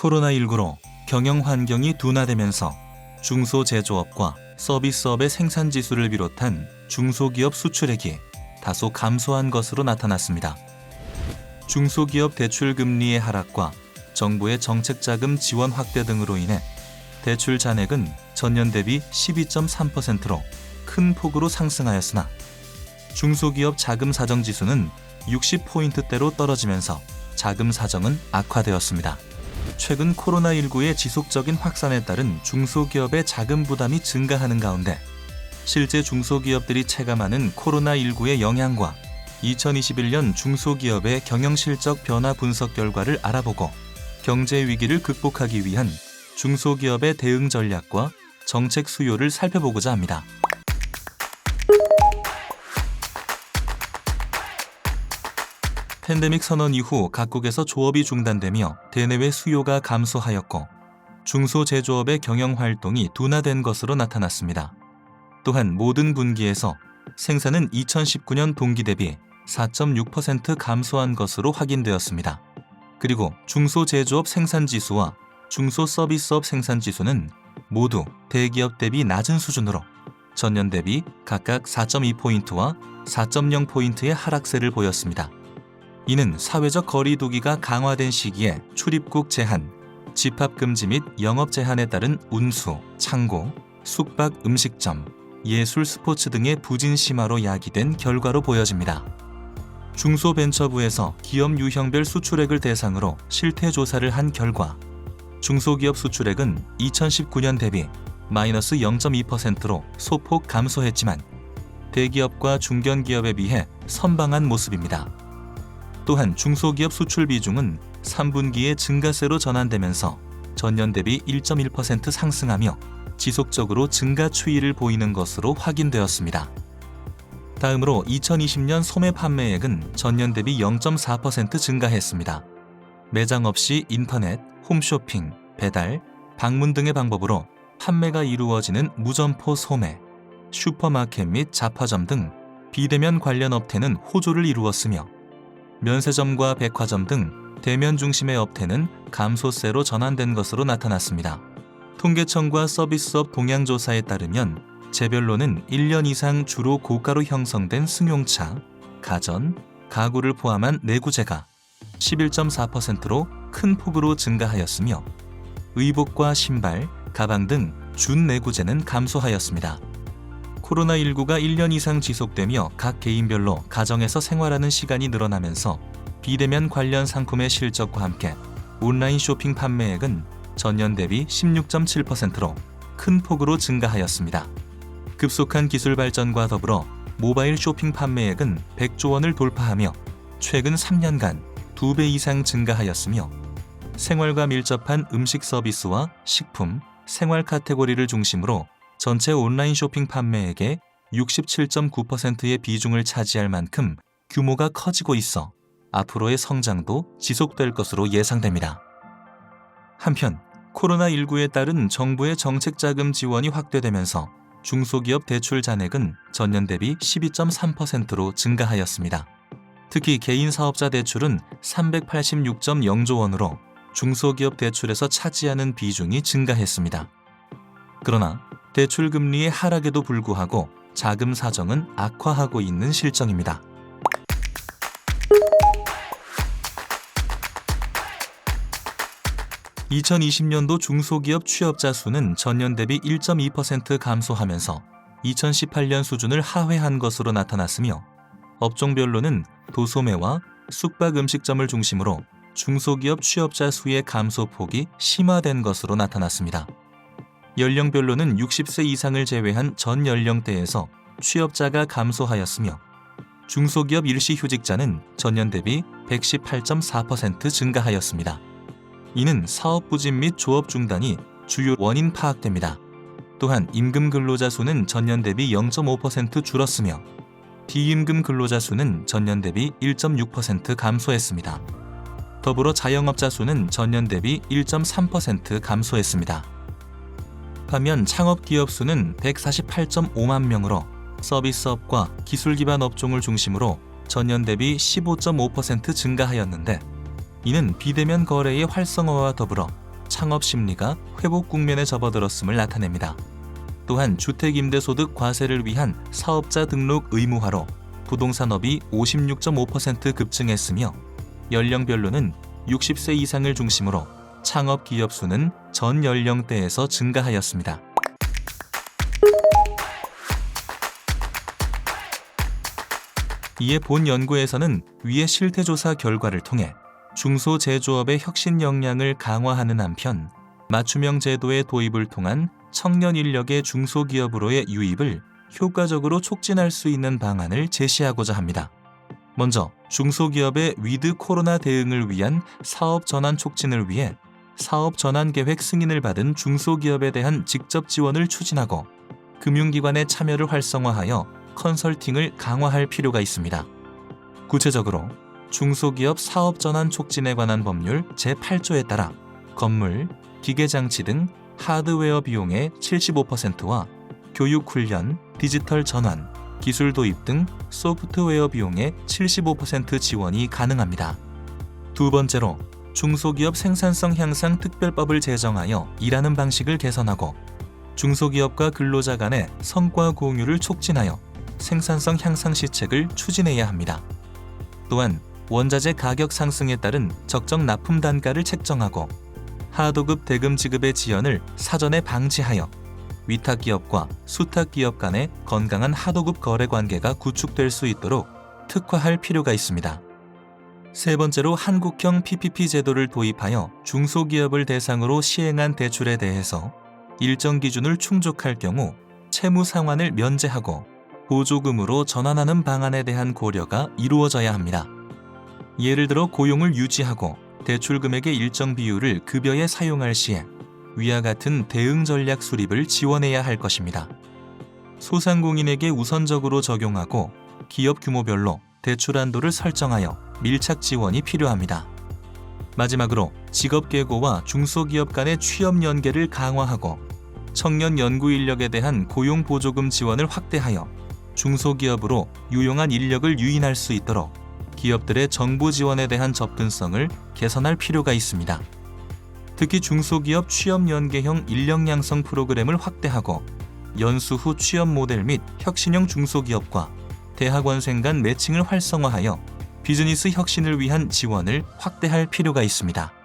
코로나19로 경영 환경이 둔화되면서 중소제조업과 서비스업의 생산 지수를 비롯한 중소기업 수출액이 다소 감소한 것으로 나타났습니다. 중소기업 대출 금리의 하락과 정부의 정책 자금 지원 확대 등으로 인해 대출 잔액은 전년 대비 12.3%로 큰 폭으로 상승하였으나 중소기업 자금 사정 지수는 60포인트대로 떨어지면서 자금 사정은 악화되었습니다. 최근 코로나19의 지속적인 확산에 따른 중소기업의 자금 부담이 증가하는 가운데 실제 중소기업들이 체감하는 코로나19의 영향과 2021년 중소기업의 경영 실적 변화 분석 결과를 알아보고 경제 위기를 극복하기 위한 중소기업의 대응 전략과 정책 수요를 살펴보고자 합니다. 팬데믹 선언 이후 각국에서 조업이 중단되며 대내외 수요가 감소하였고 중소제조업의 경영 활동이 둔화된 것으로 나타났습니다. 또한 모든 분기에서 생산은 2019년 동기 대비 4.6% 감소한 것으로 확인되었습니다. 그리고 중소제조업 생산 지수와 중소서비스업 생산 지수는 모두 대기업 대비 낮은 수준으로 전년 대비 각각 4.2포인트와 4.0포인트의 하락세를 보였습니다. 이는 사회적 거리두기가 강화된 시기에 출입국 제한, 집합 금지 및 영업 제한에 따른 운수, 창고, 숙박 음식점, 예술 스포츠 등의 부진 심화로 야기된 결과로 보여집니다. 중소벤처부에서 기업 유형별 수출액을 대상으로 실태 조사를 한 결과 중소기업 수출액은 2019년 대비 마이너스 0.2%로 소폭 감소했지만 대기업과 중견기업에 비해 선방한 모습입니다. 또한 중소기업 수출 비중은 3분기에 증가세로 전환되면서 전년 대비 1.1% 상승하며 지속적으로 증가 추이를 보이는 것으로 확인되었습니다. 다음으로 2020년 소매 판매액은 전년 대비 0.4% 증가했습니다. 매장 없이 인터넷, 홈쇼핑, 배달, 방문 등의 방법으로 판매가 이루어지는 무점포 소매, 슈퍼마켓 및 잡화점 등 비대면 관련 업태는 호조를 이루었으며 면세점과 백화점 등 대면 중심의 업태는 감소세로 전환된 것으로 나타났습니다. 통계청과 서비스업 동향조사에 따르면 재별로는 1년 이상 주로 고가로 형성된 승용차, 가전, 가구를 포함한 내구재가 11.4%로 큰 폭으로 증가하였으며 의복과 신발, 가방 등 준내구재는 감소하였습니다. 코로나19가 1년 이상 지속되며 각 개인별로 가정에서 생활하는 시간이 늘어나면서 비대면 관련 상품의 실적과 함께 온라인 쇼핑 판매액은 전년 대비 16.7%로 큰 폭으로 증가하였습니다. 급속한 기술 발전과 더불어 모바일 쇼핑 판매액은 100조 원을 돌파하며 최근 3년간 2배 이상 증가하였으며 생활과 밀접한 음식 서비스와 식품, 생활 카테고리를 중심으로 전체 온라인 쇼핑 판매액의 67.9%의 비중을 차지할 만큼 규모가 커지고 있어 앞으로의 성장도 지속될 것으로 예상됩니다. 한편 코로나19에 따른 정부의 정책 자금 지원이 확대되면서 중소기업 대출 잔액은 전년 대비 12.3%로 증가하였습니다. 특히 개인 사업자 대출은 386.0조 원으로 중소기업 대출에서 차지하는 비중이 증가했습니다. 그러나 대출 금리의 하락에도 불구하고 자금 사정은 악화하고 있는 실정입니다. (2020년도) 중소기업 취업자 수는 전년 대비 1.2% 감소하면서 2018년 수준을 하회한 것으로 나타났으며 업종별로는 도소매와 숙박 음식점을 중심으로 중소기업 취업자 수의 감소폭이 심화된 것으로 나타났습니다. 연령별로는 60세 이상을 제외한 전 연령대에서 취업자가 감소하였으며 중소기업 일시 휴직자는 전년 대비 118.4% 증가하였습니다. 이는 사업 부진 및 조업 중단이 주요 원인 파악됩니다. 또한 임금 근로자 수는 전년 대비 0.5% 줄었으며 비임금 근로자 수는 전년 대비 1.6% 감소했습니다. 더불어 자영업자 수는 전년 대비 1.3% 감소했습니다. 반면 창업 기업 수는 148.5만 명으로 서비스업과 기술 기반 업종을 중심으로 전년 대비 15.5% 증가하였는데 이는 비대면 거래의 활성화와 더불어 창업 심리가 회복 국면에 접어들었음을 나타냅니다. 또한 주택임대소득 과세를 위한 사업자 등록 의무화로 부동산업이 56.5% 급증했으며 연령별로는 60세 이상을 중심으로 창업 기업 수는 전 연령대에서 증가하였습니다. 이에 본 연구에서는 위의 실태조사 결과를 통해 중소제조업의 혁신 역량을 강화하는 한편 맞춤형 제도의 도입을 통한 청년 인력의 중소기업으로의 유입을 효과적으로 촉진할 수 있는 방안을 제시하고자 합니다. 먼저 중소기업의 위드 코로나 대응을 위한 사업 전환 촉진을 위해 사업 전환 계획 승인을 받은 중소기업에 대한 직접 지원을 추진하고 금융기관의 참여를 활성화하여 컨설팅을 강화할 필요가 있습니다. 구체적으로 중소기업 사업 전환 촉진에 관한 법률 제8조에 따라 건물, 기계장치 등 하드웨어 비용의 75%와 교육 훈련, 디지털 전환, 기술 도입 등 소프트웨어 비용의 75% 지원이 가능합니다. 두 번째로 중소기업 생산성 향상 특별법을 제정하여 일하는 방식을 개선하고 중소기업과 근로자 간의 성과 공유를 촉진하여 생산성 향상 시책을 추진해야 합니다. 또한 원자재 가격 상승에 따른 적정 납품 단가를 책정하고 하도급 대금 지급의 지연을 사전에 방지하여 위탁 기업과 수탁 기업 간의 건강한 하도급 거래 관계가 구축될 수 있도록 특화할 필요가 있습니다. 세 번째로 한국형 PPP 제도를 도입하여 중소기업을 대상으로 시행한 대출에 대해서 일정 기준을 충족할 경우 채무 상환을 면제하고 보조금으로 전환하는 방안에 대한 고려가 이루어져야 합니다. 예를 들어 고용을 유지하고 대출 금액의 일정 비율을 급여에 사용할 시에 위와 같은 대응 전략 수립을 지원해야 할 것입니다. 소상공인에게 우선적으로 적용하고 기업 규모별로 대출 한도를 설정하여 밀착 지원이 필요합니다. 마지막으로 직업 계고와 중소기업 간의 취업 연계를 강화하고 청년 연구 인력에 대한 고용 보조금 지원을 확대하여 중소기업으로 유용한 인력을 유인할 수 있도록 기업들의 정부 지원에 대한 접근성을 개선할 필요가 있습니다. 특히 중소기업 취업 연계형 인력 양성 프로그램을 확대하고 연수 후 취업 모델 및 혁신형 중소기업과 대학원생 간 매칭을 활성화하여 비즈니스 혁신을 위한 지원을 확대할 필요가 있습니다.